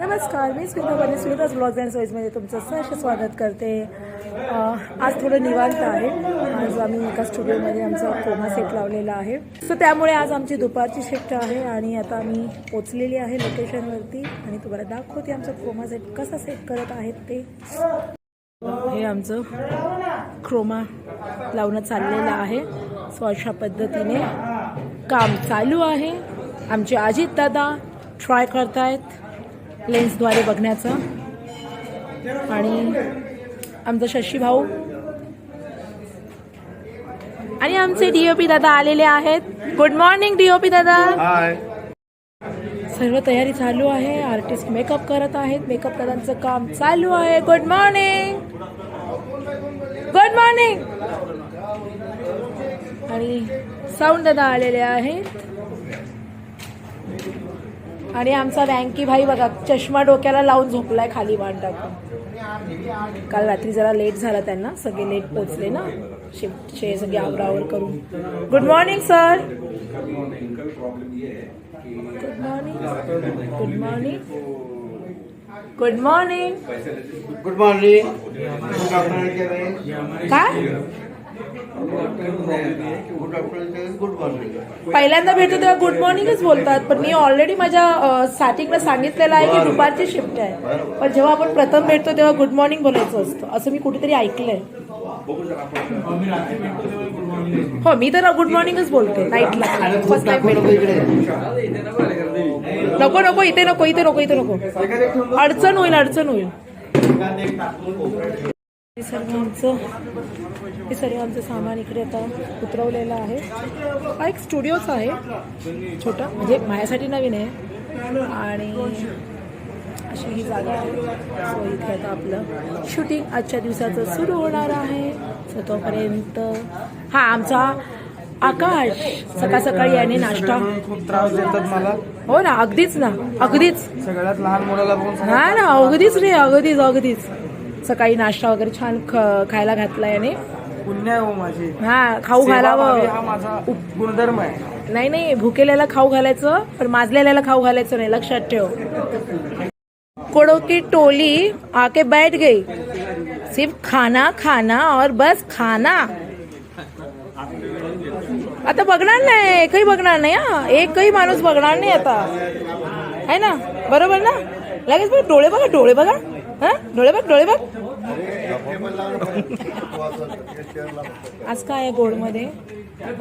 नमस्कार मी स्मिता बने Smita's blogs and सोईजमध्ये तुमचं सहर्ष स्वागत करते. आज थोडं निवांत आहे. आज आम्ही एका स्टुडिओमध्ये आमचा कोमा सेट लावलेला आहे. सो त्यामुळे आज आमची दुपारची शिफ्ट आहे आणि आता आम्ही पोचलेली आहे लोकेशनवरती आणि तुम्हाला दाखवते आमचा कोमा सेट कसा सेट करत आहेत ते. हे आमचं क्रोमा लावणं चाललेलं आहे. सो अशा पद्धतीने काम चालू आहे. आमचे अजित दादा ट्राय करतायत. लेन्सद्वारे बघण्याचं. आणि आमचा शशी भाऊ. आणि आमचे डीओपी दादा आलेले आहेत. गुड मॉर्निंग डीओपी दादा. हाय सर्व तयारी चालू आहे. आर्टिस्ट मेकअप करत आहेत. मेकअप दादांचं काम चालू आहे. गुड मॉर्निंग गुड मॉर्निंग आणि साऊंड दादा आलेले आहेत. आणि आमचा वँकी भाई बघा चष्मा डोक्याला लावून झोपलाय खाली मान टाकून काल रात्री जरा लेट झाला त्यांना सगळे लेट पोचले ना. शिफ्टचे सगळे आवरावर करून. Good morning sir good morning good morning good morning good morning काय गुड आफ्टरनून गुड मॉर्निंग पहिल्यांदा भेटतो तेव्हा गुड मॉर्निंगच बोलतात पण मी ऑलरेडी माझ्या स्टार्टिंगला सांगितलेलं आहे की दुपारची शिफ्ट आहे. पण जेव्हा आपण प्रथम भेटतो तेव्हा गुड मॉर्निंग बोलायचं असतं. असं मी कुठेतरी ऐकलंय. हो मी तर गुड मॉर्निंगच बोलते नाईटला फर्स्ट टाइम नको नको इथे नको इथे नको इथे नको. अडचण होईल अडचण होईल. हे सर्व आमचं हे सर्व आमचं सामान इकडे आता उतरवलेलं आहे. हा एक स्टुडिओच आहे. छोटा म्हणजे माझ्यासाठी नवीन आहे. आणि अशी ही जागा आहे. सो इथे आता आपलं शूटिंग आजच्या दिवसाचं सुरू होणार आहे. सो तोपर्यंत हा आमचा आकाश सकाळ सकाळी याने नाश्ता खूप त्रास देतात मला. हो ना अगदीच ना अगदीच. सगळ्यात लहान मुलाला हा ना अगदीच रे अगदीच अगदीच. सकाळी नाश्ता वगैरे छान खायला घातला याने. पुण्य आहे हो माझी. हा खाऊ घालावं. हा माझा गुणधर्म आहे. नाही नाही भुकेल्याला खाऊ घालायचं पण माजलेल्याला खाऊ घालायचं नाही लक्षात ठेव. कोड़ों की टोली आके बैठ गई. सिर्फ खाना खाना और बस खाना. आता बघणार नाही एकही बघणार नाही हा. एकही माणूस बघणार नाही आता. आहे ना? बरोबर ना? लगेच बघ डोळे बघा डोळे बघा. हा? डोळे बघ डोळे बघ. आज काय आहे गोडमध्ये?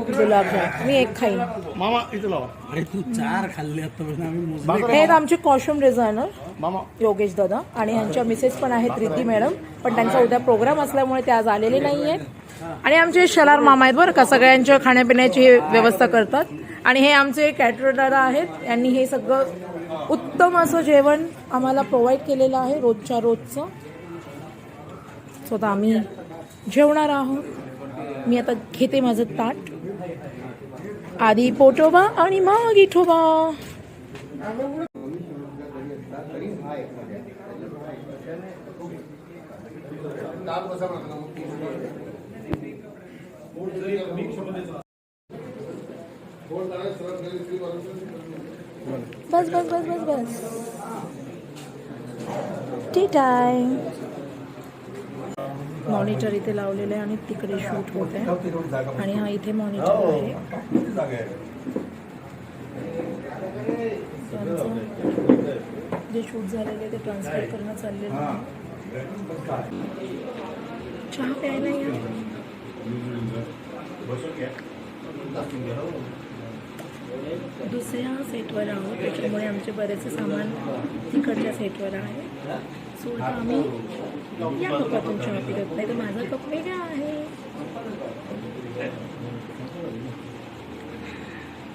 गुलाबजाम. मी एक खाईन. मामा इथं लावा. अरे तू चार खाल्ले आतापर्यंत आम्ही मोजले. हे आहेत आमचे कॉस्ट्युम डिझायनर मामा. योगेश दादा आणि यांच्या मिसेस पण आहेत रिद्धी मॅडम पण त्यांचा उद्या प्रोग्राम असल्यामुळे ते आज आलेले नाही आहेत आणि आमचे शलार मामा आहेत बरं का सगळ्यांच्या खाण्यापिण्याची हे व्यवस्था करतात. आणि हे आमचे कॅटर दादा आहेत यांनी हे सगळं उत्तम असं जेवण आम्हाला प्रोव्हाइड केलेलं आहे रोजच्या रोजचं. सो आता आम्ही जेवणार आहोत. मी आता घेते माझं ताट. आधी पोटोबा आणि मग इठोबा. बस बस बस बस बस. टी टाइम मॉनिटर इथे लावलेलं आहे आणि तिकडे शूट होत आहे. आणि हा इथे मॉनिटर आहे. त्यांचं जे शूट झालेलं आहे ते ट्रान्सफर करणं चाललेलं आहे. चहा प्यायला या. दुसऱ्या सेटवर आहोत त्याच्यामुळे आमचे बरेचसे सामान तिकडच्या सेटवर आहे. सो आता आम्ही या कपातून चहा पिरत नाही तर माझा कप वेगळा आहे.